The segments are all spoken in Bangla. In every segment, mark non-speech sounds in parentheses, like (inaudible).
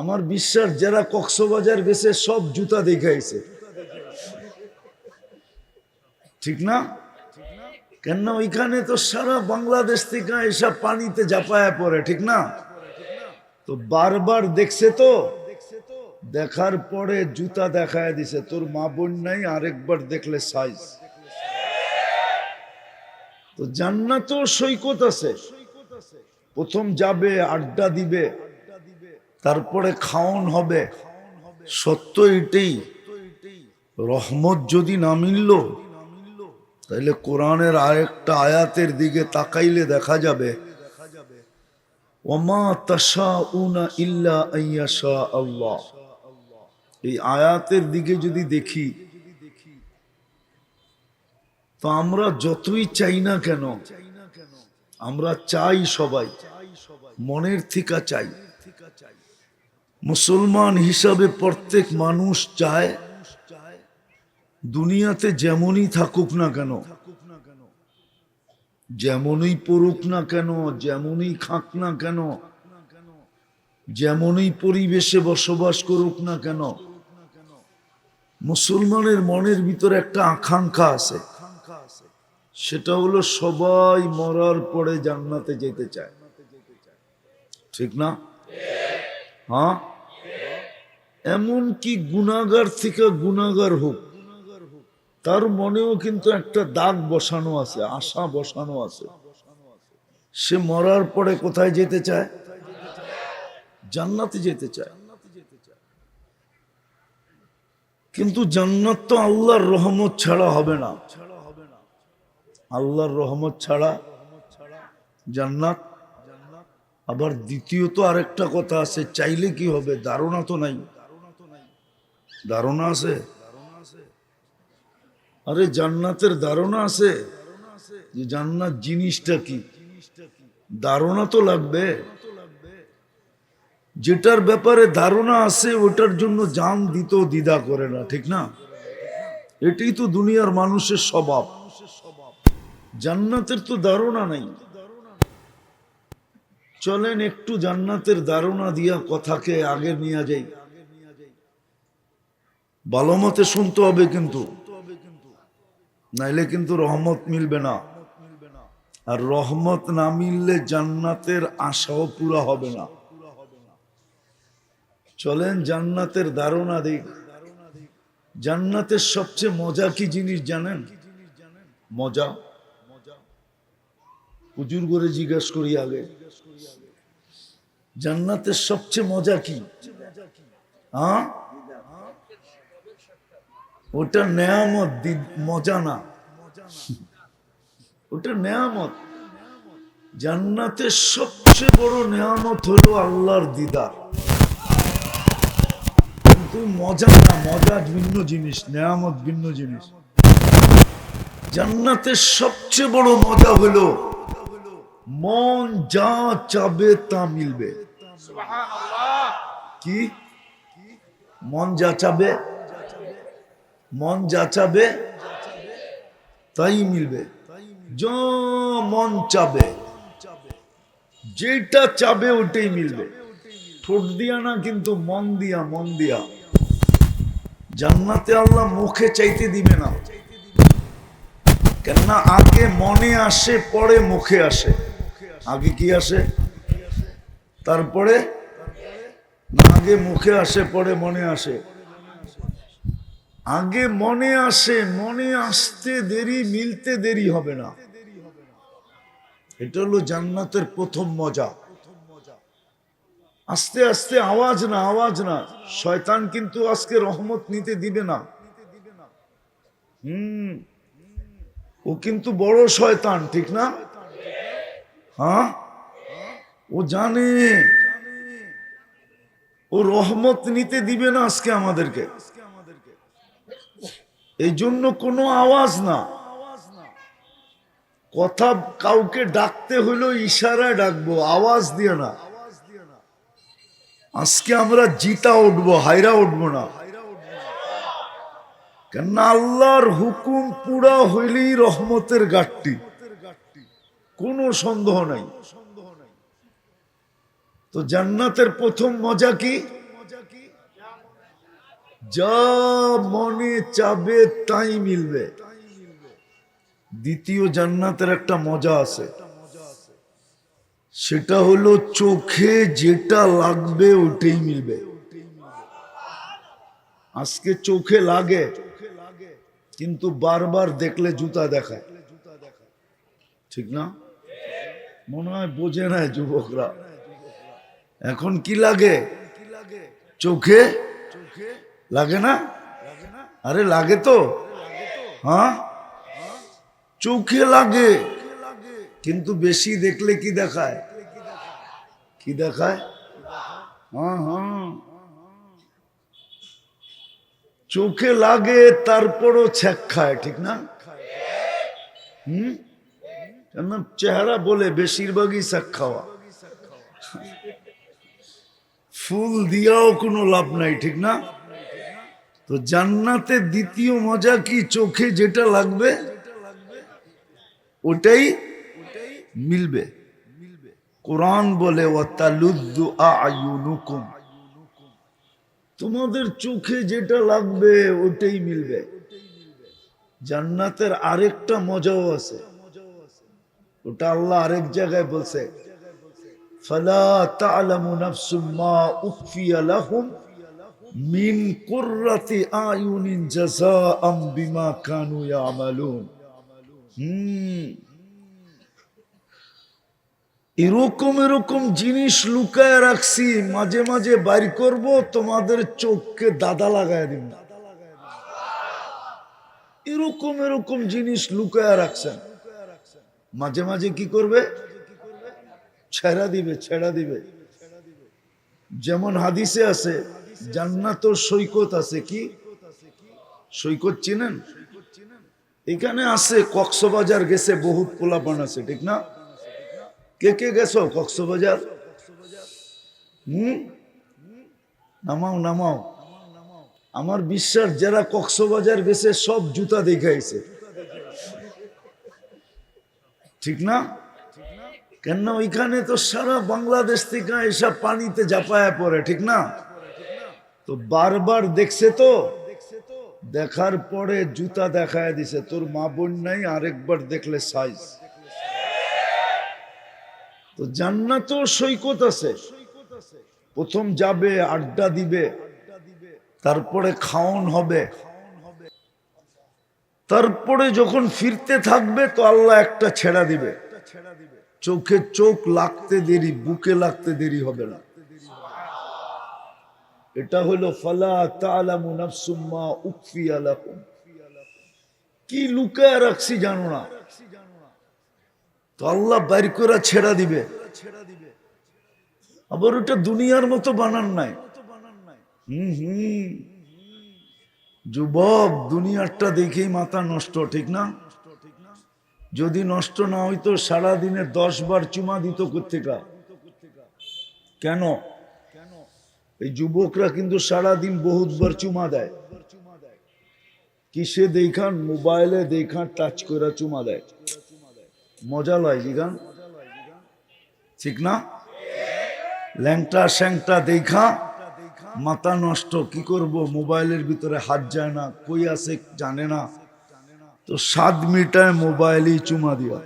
আমার বিশ্বাস, যারা কক্সবাজার গেছে, সব জুতা দেখাইছে ঠিক না? কেন ওইখানে তো সারা বাংলাদেশ থেকে এসব পানিতে জাপায়া পড়ে, ঠিক না? তো বারবার দেখছে তো, দেখার পরে জুতা দেখায় দিছে, তোর মা বোন নাই, আরেকবার দেখলে সাইজ তো জান্নাতও সৈকত আছে। প্রথম যাবে, আড্ডা দিবে। তারপরে খাওন হবে। সত্য এটাই। রহমত যদি না মিলল তাহলে কোরআনের আরেকটা আয়াতের দিকে তাকাইলে দেখা যাবে এই আয়াতের দিকে যদি দেখি, তো আমরা যতই চাই না কেন, আমরা চাই সবাই, মনের থিকা চাই। মুসলমান হিসাবে প্রত্যেক মানুষ চায় দুনিয়াতে যেমনই থাকুক না কেন, যেমনই পড়ুক না কেন, যেমনই খাক না কেন, যেমনই পরিবেশে বসবাস করুক না কেন, মুসলমানের মনের ভিতরে একটা আকাঙ্ক্ষা আছে। সেটা হলো সবাই মরার পরে জান্নাতে যেতে চায়। ঠিক না? হ্যাঁ? এমন কি গুনাগার থেকে গুনাগার হোক, তার মনেও কিন্তু একটা দাগ বসানো আছে, আশা বসানো আছে। সে মরার পরে কোথায় যেতে চায়? জান্নাতে যেতে চায়। কিন্তু জান্নাত তো আল্লাহর রহমত ছাড়া হবে না। আল্লাহর রহমত ছাড়া জান্নাত। আবার দ্বিতীয়ত আরেকটা কথা আছে, চাইলে কি হবে? ধারণা তো নাই। ধারণা আছে? আরে জান্নাতের ধারণা আছে যে জান্নাত জিনিসটা কি? ধারণা তো লাগবে। যেটার ব্যাপারে ধারণা আছে, ওটার জন্য জান দিতেও দ্বিধা করে না, ঠিক না? এটাই তো দুনিয়ার মানুষের স্বভাব। জান্নাতের তো ধারণা নাই। চলেন একটু জান্নাতের ধারণা দিয়া কথাকে আগে নিয়ে যাই। ভালো মতে শুনতে হবে কিন্তু। নাইলে কিন্তু রহমত মিলবে না। আর রহমত না মিললে জান্নাতের আশাও পুরা হবে না। চলেন জান্নাতের ধারণা দিক জান্নাতের সবচেয়ে মজা কি জিনিস জানেন? মজা। হুজুর করে জিজ্ঞাসা করি আগে। জান্নাতের সবচেয়ে মজা কি? হ্যাঁ? ওটা নেয়ামত মজা না। ওটা নেয়ামত। জান্নাতের সবচেয়ে বড় নেয়ামত হলো আল্লাহর দিদার। কিন্তু মজা না মজা ভিন্ন জিনিস নেয়ামত ভিন্ন জিনিস। জান্নাতের সবচেয়ে বড় মজা হলো মন যা চাবে তা মিলবে। কি? মন যা চাবে মন যা চাবে, তাই মিলবে। যা মন চাবে, যেটা চাবে ওটাই মিলবে। ঠোঁট দিয়া না, কিন্তু মন দিয়া মন দিয়া। জান্নাতে আল্লাহ মুখে চাইতে দিবে না। কেননা আগে মনে আসে, পরে মুখে আসে। আগে কি আসে? তারপরে? না, আগে মুখে আসে, পরে মনে আসে। আগে মনে আসে, মনে আসতে দেরি, মিলতে দেরি হবে না। এটা হলো জান্নাতের প্রথম মজা। আস্তে আস্তে আওয়াজ না আওয়াজ না। শয়তান কিন্তু আজকে রহমত নিতে দিবে না। হুম। ও কিন্তু বড় শয়তান, ঠিক না? হ্যাঁ? ও জানে। ও রহমত নিতে দিবে না আজকে আমাদেরকে। এই জন্য কোনো আওয়াজ না। কথা কাউকে ডাকতে হলেও ইশারায় ডাকবো, আওয়াজ দিয়ে না। আজকে আমরা জিতা উঠবো হাইরা উঠবো না। কেননা আল্লাহর হুকুম পুরা হইলেই রহমতের গাঠটি কোনো সন্দেহ নাই। তো জান্নাতের প্রথম মজা কি? যা মনে চাবে তাই মিলবে। দ্বিতীয় জান্নাতের একটা মজা আছে। সেটা হলো চোখে যেটা লাগবে ওটাই মিলবে। আজকে চোখে লাগে, কিন্তু বারবার দেখলে জুতা দেখায়। ঠিক না? মনে হয় বোঝে না যুবকরা। এখন কি লাগে? চোখে লাগে না আরে লাগে তো হ্যাঁ চোখে লাগে কিন্তু বেশি দেখলে কি দেখায় কি দেখায় হ্যাঁ হ্যাঁ চোখে লাগে তারপরও ছ্যাক খায় ঠিক না হুম কেন চেহারা বলে বেশিরভাগই শাক খাওয়া ফুল দিয়াও কোনো লাভ নাই ঠিক না তো জান্নাতে দ্বিতীয় মজা কি চোখে যেটা লাগবে? ওটাই মিলবে। কোরআন বলে তোমাদের চোখে যেটা লাগবে, ওটাই মিলবে। জান্নাতের আরেকটা মজাও আছে। ওটা আল্লাহ আরেক জায়গায় বলছে, ফালা তা'লামু নাফসুম মা উখফিয়া লাহুম। মিন কুররাতি আয়ুনিন জাযাআম বিমা কানু ইয়ামালুন। হুম। এরকম এরকম জিনিস লুকায় রাখছি, মাঝে মাঝে বাইর করব, তোমাদের চোখকে দাদা লাগায় দিন। এরকম এরকম জিনিস লুকায় রাখছেন। মাঝে মাঝে কি করবে? ছেড়া দিবে ছেড়া দিবে। যেমন হাদিসে আছে জান্নাত সৈকত আছে কি? সৈকত চিনেন? এখানে আছে কক্সবাজার গেছে, বহুত পোলাপান আছে, ঠিক না? কে কে গেছো কক্সবাজার? হুম? নামাও নামাও। আমার বিশ্বাস, যারা কক্সবাজার গেছে, সব জুতা দেখাইছে ঠিক না? কেন ওইখানে তো সারা বাংলাদেশ থেকে এসব পানিতে জাপায়া পড়ে, ঠিক না? তো বারবার দেখছে তো? দেখার পরে জুতা দেখায় দিছে, তোর মা বোন নাই, আরেকবার দেখলে সাইজ তো জান্নাতও সৈকত আছে। প্রথম যাবে, আড্ডা দিবে, তারপরে খাওন হবে। তারপরে যখন ফিরতে থাকবে, তো আল্লাহ একটা ছেড়া দিবে। চোখে চোখ লাগতে দেরি, বুকে লাগতে দেরি হবে না। এটা হলো, ফালা তালামু নাফসুম্মা উকফিয়া লাকুম। কি লুকায় রাখছি জানো না। তো আল্লাহ বাইর করে ছেড়া দিবে। আবার ওটা দুনিয়ার মতো বানান নাই। হুম হুম। যুবক, দুনিয়ারটা দেখেই মাথা নষ্ট, ঠিক না? যদি নষ্ট না হইতো সারা দিনে দশ বার চুমা দিত কোথেকা কেন? এই যুবকরা কিন্তু সারা দিন বহুতবার চুমা দেয়। কিসে দেখান মোবাইলে দেখান টাচ করে চুমা দেয়। মজা লয় জিগান ঠিক না? ল্যাংটা স্যাংটা দেখা মাথা নষ্ট, কি করব? মোবাইলের ভিতরে হাত যায় না, কই আছে জানে না। তো সাত মিটায় মোবাইলই চুমা দিয়া।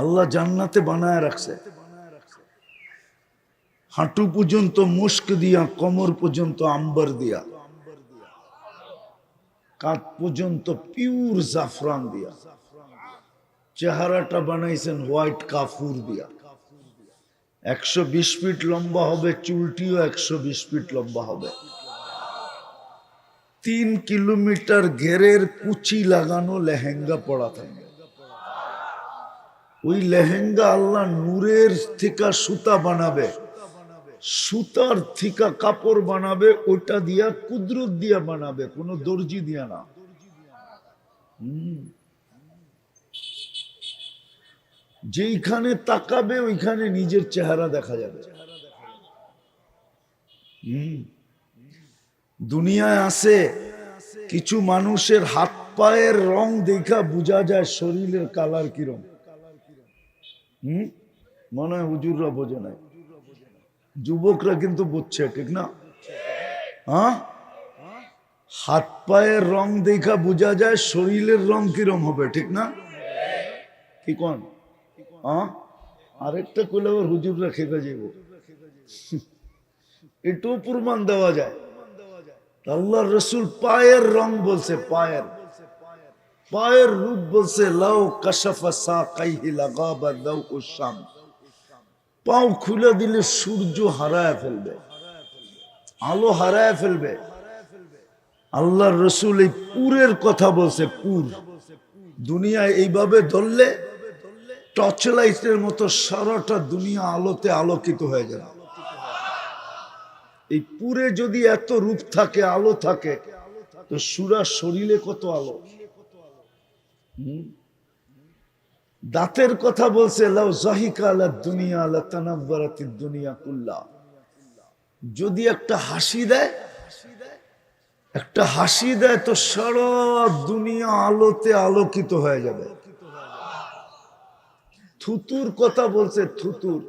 আল্লাহ জান্নাতে বানায় রাখছে। হাঁটু পর্যন্ত মুস্ক দিয়া, কমর পর্যন্ত আম্বার দিয়া। কাঁধ পর্যন্ত পিউর জাফরান দিয়া। চেহারাটা বানাইছেন হোয়াইট কাফুর দিয়া। একশো বিশ ফিট লম্বা হবে, চুলটিও একশো বিশ ফিট লম্বা হবে। তিন কিলোমিটার ঘেরের কুচি লাগানো লেহেঙ্গা পড়া থাকে। ওই লেহেঙ্গা আল্লাহ নূরের থেকে সুতা বানাবে। সুতার থিকা কাপড় বানাবে ওটা দিয়া কুদরত দিয়া বানাবে, কোনো দর্জি দিয়া না। হুম। যেইখানে তাকাবে, ওইখানে নিজের চেহারা দেখা যাবে। দুনিয়ায় আছে কিছু মানুষের হাত পায়ের রং দেখা বোঝা যায় শরীরের কালার কিরম। হম? মনে হয় হুজুররা বোঝে নাই। যুবকরা কিন্তু বুঝছে, ঠিক না? হ্যাঁ? হাত পায়ের রং দেখা বোঝা যায়, শরীরের রং কিরম হবে, ঠিক না? কি কোন? হ্যাঁ? আরেকটা করলে আবার হুজুররা খেপে যাব (laughs) এটু প্রমাণ দেওয়া যায়। আল্লাহ রসুল পায়ের রং বলছে, পায়ের। পায়ের রূপ বলছে, লাউ কাশাফা সা কাইহি লাগাবা দাউ উসাম পাও খুলে দিলে সূর্য হারায় ফেলবে, আলো হারায় ফেলবে। আল্লাহ রসুল এই পুরের কথা বলছে, পুর। দুনিয়ায় এইভাবে ধরলে টর্চ লাইটের মতো সারাটা দুনিয়া আলোতে আলোকিত হয়ে যাবে। এই পুরে যদি এত রূপ থাকে, আলো থাকে, তো সুরা শরীরে কত আলো? হুম? দাঁতের কথা বলছে, লাউ জাহিকা আলা দুনিয়া, আলা তানাব্বারাতি যদি একটা হাসি দেয়, একটা হাসি দেয় তো সারা দুনিয়া আলোতে আলোকিত হয়ে যাবে। থুতুর কথা বলছে, থুতুর।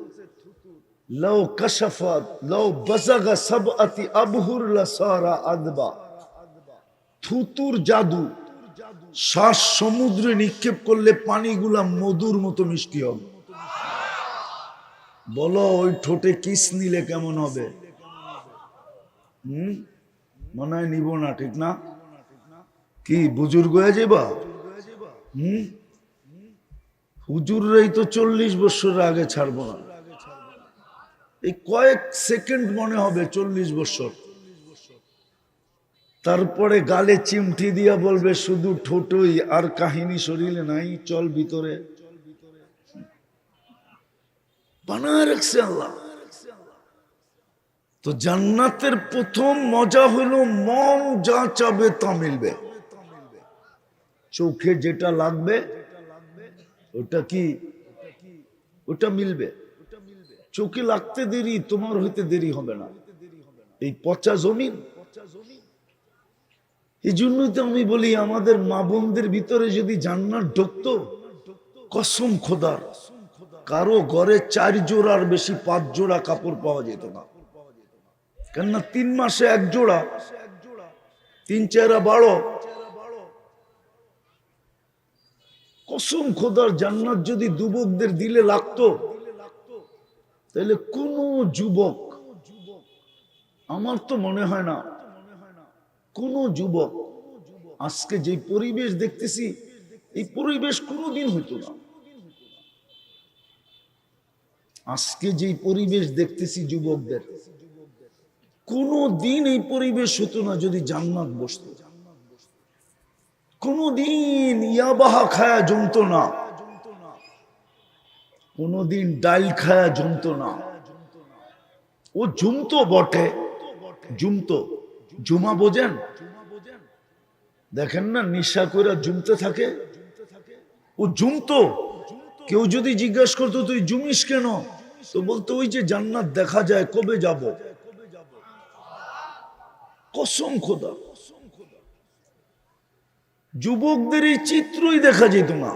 লাউ কাশাফাত লাউ বাজাগা সাবআতি আবহুর লাসারা আদবা। থুতুর জাদু। শ্বাস সমুদ্রে নিক্ষেপ করলে পানিগুলা মধুর মতো মিষ্টি হবে। বলো, ওই ঠোঁটে কিস নিলে কেমন হবে? হুম? মনে হয় নিব না, ঠিক না? কি বুজুর্গ হয়ে যাবা হুম? হুজুররাই তো চল্লিশ বছর আগে ছাড়বো না। এই কয়েক সেকেন্ড মনে হবে চল্লিশ বছর। তারপরে গালে চিমটি দিয়া বলবে, শুধু ঠোঁটই আর কাহিনী শরীরে নাই, চল ভিতরে। বানায় রাখছে আল্লাহ। তো জান্নাতের প্রথম মজা হলো মন যা চাবে তা মিলবে। চোখে যেটা লাগবে, ওটা কি? ওটা মিলবে। চোখে লাগতে দেরি, তোমার হইতে দেরি হবে না। এই পচা জমিন এই জন্যই তো আমি বলি, আমাদের মা বোনদের ভিতরে যদি জান্নাত ঢুকতো, কসম খোদার কারও ঘরে চার জোড়ার বেশি পাঁচ জোড়া কাপড় পাওয়া যেত না। কেননা তিন মাসে এক জোড়া, তিন চারা বারো। কসম খোদার জান্নাত যদি যুবকদের দিলে লাগতো, তাহলে কোন যুবক, আমার তো মনে হয় না কোন যুবক, আজকে যে পরিবেশ দেখতেছি, এই পরিবেশ কোনোদিন হইতো না। আজকে যে পরিবেশ দেখতেছি যুবকদের কোনো দিন এই পরিবেশ হতো না যদি জান্নাত বসত। কোনদিন ইয়াবাহা খায়া জমতো না। কোনদিন ডাইল খায়া জমতো না। ও জুমতো বটে, জুমতো। জুমা বোঝেন? দেখেন না, নিশা করে জুমতে থাকে? ও জুমতো? কেউ যদি জিজ্ঞাসা করতো, তুই জুমিস কেন? তো বলতো, ওই যে জান্নাত দেখা যায়, কবে যাব? কসম খোদা। যুবকদের এই চিত্রই দেখা যেত না।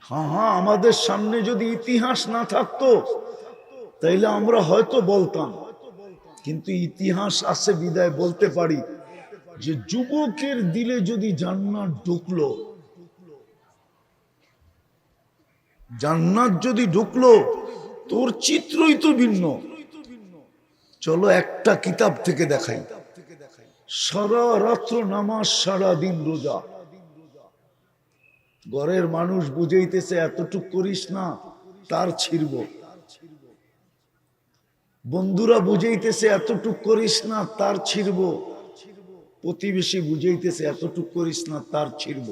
হ্যাঁ হ্যাঁ আমাদের সামনে যদি ইতিহাস না থাকতো, তাইলে আমরা হয়তো বলতাম। কিন্তু ইতিহাস আছে বিদায়, বলতে পারি যে যুবকের দিলে যদি জান্নাত ঢুকলো, জান্নাত যদি ঢুকলো, তোর চিত্রই তো ভিন্ন। চলো একটা কিতাব থেকে দেখাই। সারা রাত্র নামাজ, সারা দিন রোজা। ঘরের মানুষ বুঝাইতেছে, এতটুক করিস না, তার ছিড়ব। বন্ধুরা বুঝাইতেছে এতটুক করিস না তার ছিড়ব। প্রতিবেশী বুঝাইতেছে এতটুক করিস না তার ছিড়ব।